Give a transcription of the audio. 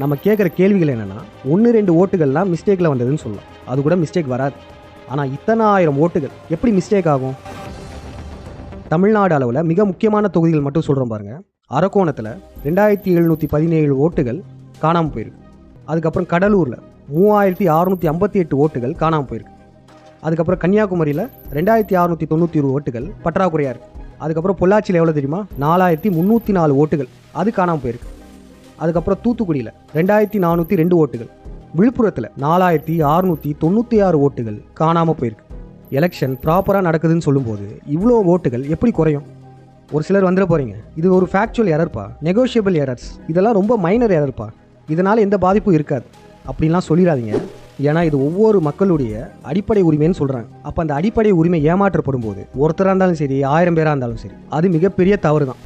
நம்ம கேட்குற கேள்விகள் என்னென்னா ஒன்று ரெண்டு ஓட்டுகள்லாம் மிஸ்டேக்கில் வந்ததுன்னு சொல்லலாம். அது கூட மிஸ்டேக் வராது. ஆனால் இத்தனை ஆயிரம் ஓட்டுகள் எப்படி மிஸ்டேக் ஆகும்? தமிழ்நாடு அளவில் மிக முக்கியமான தொகுதிகள் மட்டும் சொல்கிறோம் பாருங்கள் அரக்கோணத்தில் ரெண்டாயிரத்தி எழுநூற்றி பதினேழு ஓட்டுகள் காணாமல் போயிருக்கு. அதுக்கப்புறம் கடலூரில் மூவாயிரத்தி அறுநூற்றி ஐம்பத்தி எட்டு ஓட்டுகள் காணாமல் போயிருக்கு. அதுக்கப்புறம் கன்னியாகுமரியில் ரெண்டாயிரத்தி அறுநூற்றி தொண்ணூற்றி ஒரு ஓட்டுகள் பற்றாக்குறையாக இருக்குது அதுக்கப்புறம் பொள்ளாச்சியில் எவ்வளோ தெரியுமா? நாலாயிரத்தி முந்நூற்றி நாலு ஓட்டுகள். அது காணாமல் போயிருக்கு. அதுக்கப்புறம் தூத்துக்குடியில் ரெண்டாயிரத்தி நானூற்றி ரெண்டு ஓட்டுகள். விழுப்புரத்தில் நாலாயிரத்தி அறுநூற்றி தொண்ணூற்றி ஆறு ஓட்டுகள் காணாமல் போயிருக்கு. எலெக்ஷன் ப்ராப்பராக நடக்குதுன்னு சொல்லும்போது இவ்வளோ ஓட்டுகள் எப்படி குறையும்? ஒரு சிலர் வந்துட போகிறீங்க இது ஒரு ஃபேக்சுவல் எரர்ப்பா நெகோஷியபிள் எரர்ஸ் இதெல்லாம் ரொம்ப மைனர் எரர்ப்பா இதனால் எந்த பாதிப்பும் இருக்காது. அப்படின்லாம் சொல்லிடாதீங்க. ஏன்னா இது ஒவ்வொரு மக்களுடைய அடிப்படை உரிமைன்னு சொல்கிறாங்க அப்போ அந்த அடிப்படை உரிமை ஏமாற்றப்படும் போது ஒருத்தராக இருந்தாலும் சரி ஆயிரம் பேராக இருந்தாலும் சரி அது மிகப்பெரிய தவறு தான்